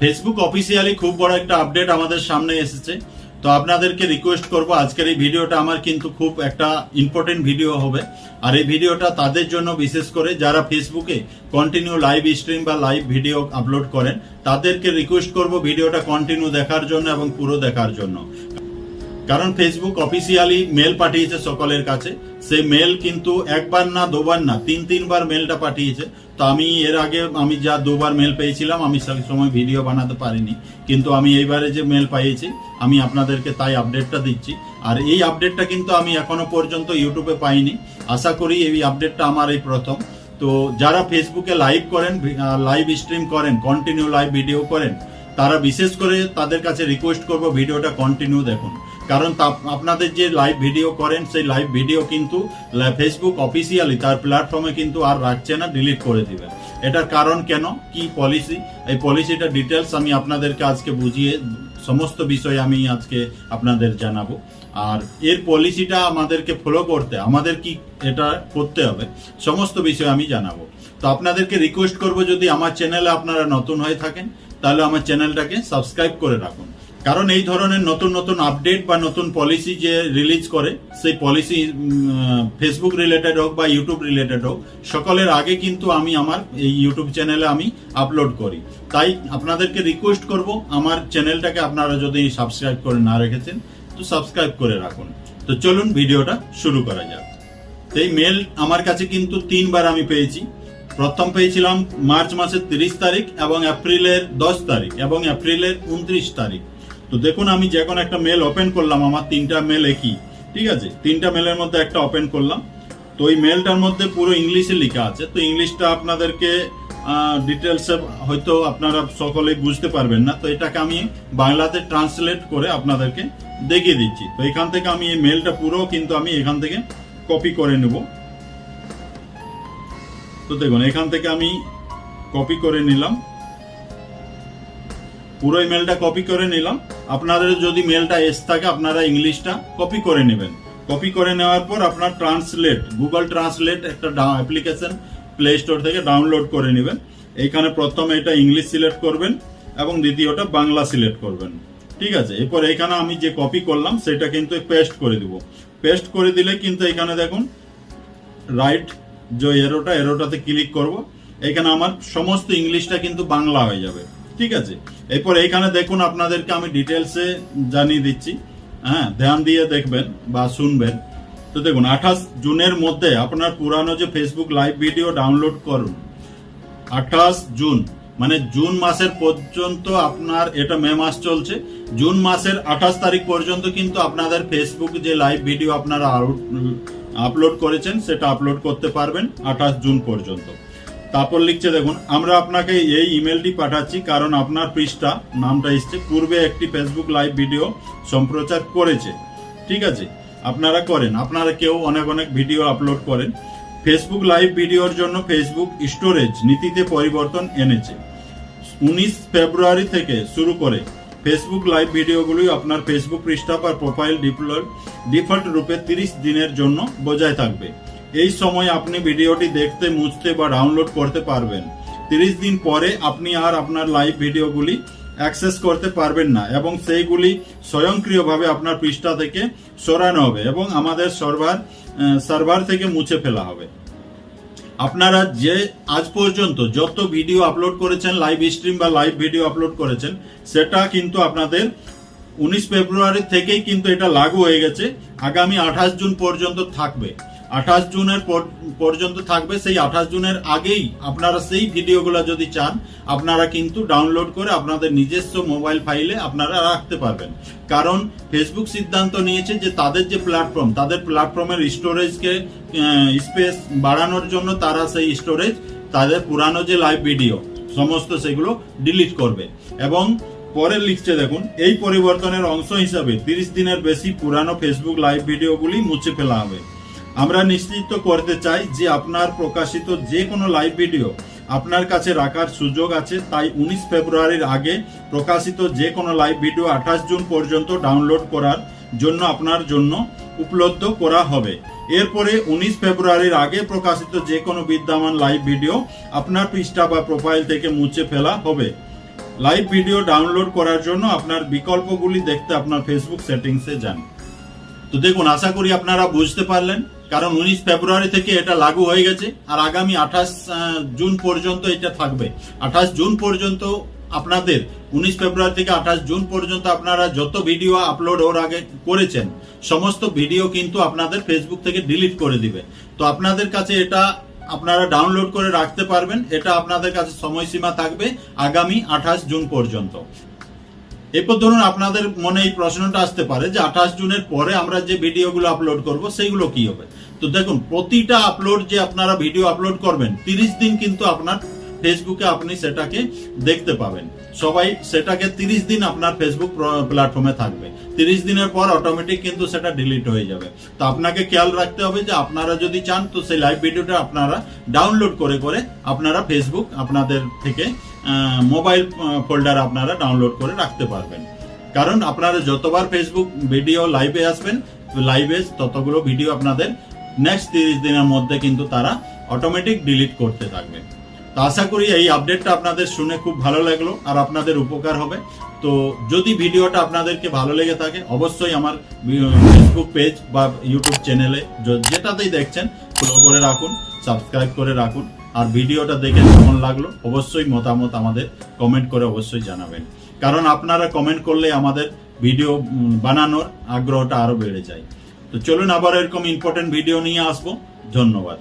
Facebook officially খুব বড় একটা আপডেট আমাদের সামনে এসেছে। তো আপনাদেরকে রিকোয়েস্ট করব, আজকের এই ভিডিওটা আমার কিন্তু খুব একটা ইম্পর্টেন্ট ভিডিও হবে। আর এই ভিডিওটা তাদের জন্য বিশেষ করে যারা ফেসবুকে কন্টিনিউ লাইভ স্ট্রিম বা লাইভ ভিডিও আপলোড করেন, তাদেরকে রিকোয়েস্ট করব ভিডিওটা কন্টিনিউ দেখার জন্য এবং পুরো দেখার জন্য। কারণ ফেসবুক অফিসিয়ালি মেল পাঠিয়েছে সকলের কাছে। সেই মেল কিন্তু একবার না, দুবার না, তিন, তিনবার মেলটা পাঠিয়েছে। তো আমি এর আগে আমি যা দুবার মেল পেয়েছিলাম, আমি সেই সময় ভিডিও বানাতে পারিনি। কিন্তু আমি এইবারে যে মেল পাইয়েছি, আমি আপনাদেরকে তাই আপডেটটা দিচ্ছি। আর এই আপডেটটা কিন্তু আমি এখনও পর্যন্ত ইউটিউবে পাইনি। আশা করি এই আপডেটটা আমার এই প্রথম। তো যারা ফেসবুকে লাইভ করেন লাইভ স্ট্রিম করেন কন্টিনিউ লাইভ ভিডিও করেন, তারা বিশেষ করে তাদের কাছে রিকোয়েস্ট করব ভিডিওটা কন্টিনিউ দেখুন। কারণ আপনাদের যে লাইভ ভিডিও করেন, সেই লাইভ ভিডিও কিন্তু ফেসবুক অফিসিয়ালি তার প্ল্যাটফর্মে কিন্তু আর রাখছে না ডিলিট করে দিবে এটার কারণ কেন? কি পলিসি এই পলিসিটা ডিটেলস আমি আপনাদেরকে আজকে বুঝিয়ে, সমস্ত বিষয় আমি আজকে আপনাদের জানাব। আর এর পলিসিটা আমাদেরকে ফলো করতে, আমাদের কি এটা করতে হবে, সমস্ত বিষয় আমি জানাব। তো আপনাদেরকে রিকোয়েস্ট করব, যদি আমার চ্যানেলে আপনারা নতুন হয়ে থাকেন, তাহলে আমার চ্যানেলটাকে সাবস্ক্রাইব করে রাখুন। কারণ এই ধরনের নতুন নতুন আপডেট বা নতুন পলিসি যে রিলিজ করে, সেই পলিসি ফেসবুক রিলেটেড হোক বা ইউটিউব রিলেটেড হোক, সকলের আগে কিন্তু আমি আমার এই ইউটিউব চ্যানেলে আমি আপলোড করি। তাই আপনাদেরকে রিকোয়েস্ট করব, আমার চ্যানেলটাকে আপনারা যদি সাবস্ক্রাইব করে না রেখেছেন, তো সাবস্ক্রাইব করে রাখুন। তো চলুন ভিডিওটা শুরু করা যাক। এই মেল আমার কাছে কিন্তু তিনবার আমি পেয়েছি। প্রথম পেয়েছিলাম মার্চ মাসের তিরিশ তারিখ এবং এপ্রিলের দশ তারিখ এবং এপ্রিলের উনত্রিশ তারিখ। তো দেখুন, আমি যে কোনো একটা মেল ওপেন করলাম, আমার তিনটা মেল একই, ঠিক আছে? তিনটা মেলের মধ্যে একটা ওপেন করলাম। তো ওই মেলটার মধ্যে পুরো ইংলিশে লেখা আছে। তো ইংলিশটা আপনাদেরকে ডিটেলসে হয়তো আপনারা সকলেই বুঝতে পারবেন না। তো এটাকে আমি বাংলাতে ট্রান্সলেট করে আপনাদেরকে দেখিয়ে দিচ্ছি। তো এখান থেকে আমি এই মেলটা পুরো কিন্তু আমি এখান থেকে কপি করে নেব। তো দেখুন, এখান থেকে আমি কপি করে নিলাম। পুরো মেলটা কপি করে নিলাম। আপনাদের যদি মেলটা এস থাকে, আপনারা ইংলিশটা কপি করে নেবেন। কপি করে নেওয়ার পর আপনার ট্রান্সলেট গুগল ট্রান্সলেট একটা অ্যাপ্লিকেশন প্লে স্টোর থেকে ডাউনলোড করে নেবেন। এইখানে প্রথমে এটা ইংলিশ সিলেক্ট করবেন এবং দ্বিতীয়টা বাংলা সিলেক্ট করবেন। ঠিক আছে? এরপর এখানে আমি যে কপি করলাম, সেটা কিন্তু পেস্ট করে দিব। পেস্ট করে দিলে কিন্তু এখানে দেখুন রাইট যে এরোটা এরোটাতে ক্লিক করব। এখানে আমার সমস্ত ইংলিশটা কিন্তু বাংলা হয়ে যাবে। ঠিক আছে। এরপর এখানে দেখুন আপনাদেরকে আমি ডিটেলসে জানিয়ে দিচ্ছি। হ্যাঁ ধ্যান দিয়ে দেখবেন বা শুনবেন। তো দেখুন, আঠাশ জুনের মধ্যে আপনার পুরানো যে ফেসবুক লাইভ ভিডিও ডাউনলোড করুন। আঠাশ জুন মানে জুন মাসের পর্যন্ত আপনার, এটা মে মাস চলছে। জুন মাসের আঠাশ তারিখ পর্যন্ত কিন্তু আপনাদের ফেসবুক যে লাইভ ভিডিও আপনারা আপলোড করেছেন, সেটা আপলোড করতে পারবেন আঠাশ জুন পর্যন্ত। তারপর লিখছে দেখুন, আমরা আপনাকে এই ইমেলটি পাঠাচ্ছি কারণ আপনার পৃষ্ঠা, নামটা এসছে, পূর্বে একটি ফেসবুক লাইভ ভিডিও সম্প্রচার করেছে। ঠিক আছে? আপনারা করেন। আপনারা কেউ অনেক অনেক ভিডিও আপলোড করেন। ফেসবুক লাইভ ভিডিওর জন্য ফেসবুক স্টোরেজ নীতিতে পরিবর্তন এনেছে। উনিশ ফেব্রুয়ারি থেকে শুরু করে ফেসবুক লাইভ ভিডিওগুলি আপনার ফেসবুক পৃষ্ঠা বা প্রোফাইল ডিপ্লোড ডিফল্ট রূপে তিরিশ দিনের জন্য বজায় থাকবে। এই সময় আপনি ভিডিওটি দেখতে, মুছতে বা ডাউনলোড করতে পারবেন। তিরিশ দিন পরে আপনি আর আপনার লাইভ ভিডিওগুলি অ্যাক্সেস করতে পারবেন না এবং সেইগুলি স্বয়ংক্রিয়ভাবে আপনার পৃষ্ঠা থেকে সরানো হবে এবং আমাদের সার্ভার সার্ভার থেকে মুছে ফেলা হবে। আপনারা যে আজ পর্যন্ত যত ভিডিও আপলোড করেছেন লাইভ স্ট্রিম বা লাইভ ভিডিও আপলোড করেছেন, সেটা কিন্তু আপনাদের উনিশ ফেব্রুয়ারি থেকেই কিন্তু এটা লাগু হয়ে গেছে। আগামী আঠাশ জুন পর্যন্ত থাকবে। আঠাশ জুনের পর- পর্যন্ত থাকবে। সেই আঠাশ জুনের আগেই আপনারা সেই ভিডিওগুলো যদি চান, আপনারা কিন্তু ডাউনলোড করে আপনাদের নিজস্ব মোবাইল ফাইলে আপনারা রাখতে পারবেন। কারণ ফেসবুক সিদ্ধান্ত নিয়েছে যে তাদের যে প্ল্যাটফর্ম, তাদের প্ল্যাটফর্মের স্টোরেজকে স্পেস বাড়ানোর জন্য তারা সেই স্টোরেজ, তাদের পুরানো যে লাইভ ভিডিও, সমস্ত সেগুলো ডিলিট করবে। এবং পরে লিখছে দেখুন, এই পরিবর্তনের অংশ হিসাবে তিরিশ দিনের বেশি পুরানো ফেসবুক লাইভ ভিডিওগুলি মুছে ফেলা হবে। আমরা নিশ্চিত করতে চাই যে আপনার প্রকাশিত যে কোনো লাইভ ভিডিও আপনার কাছে রাখার সুযোগ আছে। তাই উনিশ ফেব্রুয়ারির আগে প্রকাশিত যে কোনো লাইভ ভিডিও আঠাশ জুন পর্যন্ত ডাউনলোড করার জন্য আপনার জন্য উপলব্ধ করা হবে। এরপরে উনিশ ফেব্রুয়ারির আগে প্রকাশিত যে কোনো বিদ্যমান লাইভ ভিডিও আপনার পৃষ্ঠা বা প্রোফাইল থেকে মুছে ফেলা হবে। লাইভ ভিডিও ডাউনলোড করার জন্য আপনার বিকল্পগুলি দেখতে আপনার ফেসবুক সেটিংসে যান। তো দেখুন, আশা করি আপনারা বুঝতে পারলেন। কারণ উনিশ ফেব্রুয়ারি থেকে এটা লাগু হয়ে গেছে, আর আগামী আঠাশ জুন পর্যন্ত এটা থাকবে। আঠাশ জুন পর্যন্ত আপনাদের, উনিশ ফেব্রুয়ারি থেকে আঠাশ জুন পর্যন্ত আপনারা যত ভিডিও আপলোড ওর আগে করেছেন, সমস্ত ভিডিও কিন্তু আপনাদের ফেসবুক থেকে ডিলিট করে দিবে। তো আপনাদের কাছে এটা আপনারা ডাউনলোড করে রাখতে পারবেন, এটা আপনাদের কাছে সময়সীমা থাকবে আগামী আঠাশ জুন পর্যন্ত। এরপর ধরুন আপনাদের মনে এই প্রশ্নটা আসতে পারে যে আঠাশ জুনের পরে আমরা যে ভিডিওগুলো আপলোড করব, সেইগুলো কি হবে? তো দেখুন, প্রতিটা আপলোড যে আপনারা ভিডিও আপলোড করবেন, তিরিশ দিন কিন্তু আপনার ফেসবুকে আপনি সেটাকে দেখতে পাবেন। সবাই সেটাকে তিরিশ দিন আপনার ফেসবুক প্ল্যাটফর্মে থাকবে। তিরিশ দিনের পর অটোমেটিক কিন্তু সেটা ডিলিট হয়ে যাবে। তো আপনাকে খেয়াল রাখতে হবে যে আপনারা যদি চান, তো সেই লাইভ ভিডিওটা আপনারা ডাউনলোড করে করে আপনারা ফেসবুক আপনাদের থেকে মোবাইল ফোল্ডার আপনারা ডাউনলোড করে রাখতে পারবেন। কারণ আপনারা যতবার ফেসবুক ভিডিও লাইভে আসবেন লাইভে ততগুলো ভিডিও আপনাদের নেক্সট তিরিশ দিনের মধ্যে কিন্তু তারা অটোমেটিক ডিলিট করতে থাকবে। তো আশা করি এই আপডেটটা আপনাদের শুনে খুব ভালো লাগল আর আপনাদের উপকার হবে। তো যদি ভিডিওটা আপনাদেরকে ভালো লেগে থাকে, অবশ্যই আমার ফেসবুক পেজ বা ইউটিউব চ্যানেলে যেটাতেই দেখছেন ফলো করে রাখুন সাবস্ক্রাইব করে রাখুন। আর ভিডিওটা দেখে কেমন লাগল, অবশ্যই মতামত আমাদের কমেন্ট করে অবশ্যই জানাবেন। কারণ আপনারা কমেন্ট করলে আমাদের ভিডিও বানানোর আগ্রহটা আরও বেড়ে যায়। তো চলুন আবার এরকম ইম্পর্টেন্ট ভিডিও নিয়ে আসব। ধন্যবাদ।